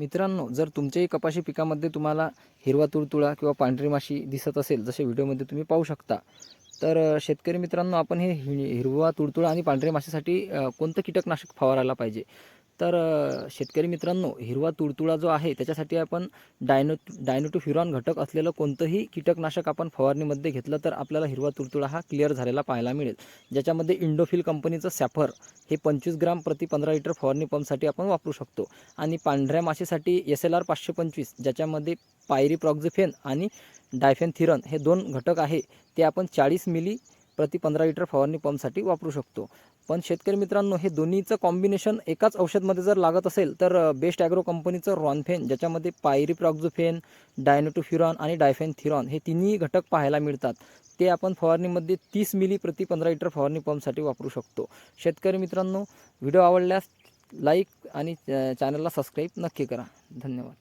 मित्रांनो जर तुमच्याही कपाशी पिकामध्ये तुम्हाला हिरवा तुडतुळा किंवा पांढरी माशी दिसत असेल जसे व्हिडिओमध्ये तुम्ही पाहू शकता तर शेतकरी मित्रांनो आपण हे हिरवा तुडतुळा आणि पांढरी माशीसाठी कोणतं कीटकनाशक फवारायला पाहिजे? तर शेतकरी मित्रांनो हिरवा तुडतुळा जो आहे त्याच्यासाठी आपण डायनो डायनोटोफ्युरॉन घटक असलेलं कोणतंही कीटकनाशक आपण फवारणीमध्ये घेतलं तर आपल्याला हिरवा तुडतुळा हा क्लिअर झालेला पाहायला मिळेल. ज्याच्यामध्ये इंडोफिल कंपनीचं सॅफर हे पंचवीस ग्राम प्रति पंधरा लिटर फवारणी पंपसाठी आपण वापरू शकतो. आणि पांढऱ्या माशीसाठी एस एल आर पाचशे पंचवीस ज्याच्यामध्ये पायरी प्रॉक्झिफेन आणि डायफेनथिरन हे दोन घटक आहे ते आपण चाळीस मिली प्रति पंधरा लिटर फवारणी पंपसाठी वापरू शकतो. पण शेतकरी मित्रांनो हे दोन्हीचं कॉम्बिनेशन एकाच औषधमध्ये जर लागत असेल तर बेस्ट ॲग्रो कंपनीचं रॉनफेन ज्याच्यामध्ये पायरी प्रॉक्झोफेन डायनोटोफ्युरॉन आणि डायफेन थिरॉन हे तिन्ही घटक पाहायला मिळतात. ते आपण फवारणीमध्ये तीस मिली प्रति पंधरा लिटर फवारणी पंपसाठी वापरू शकतो. शेतकरी मित्रांनो व्हिडिओ आवडल्यास लाईक आणि चॅनलला सबस्क्राईब नक्की करा. धन्यवाद.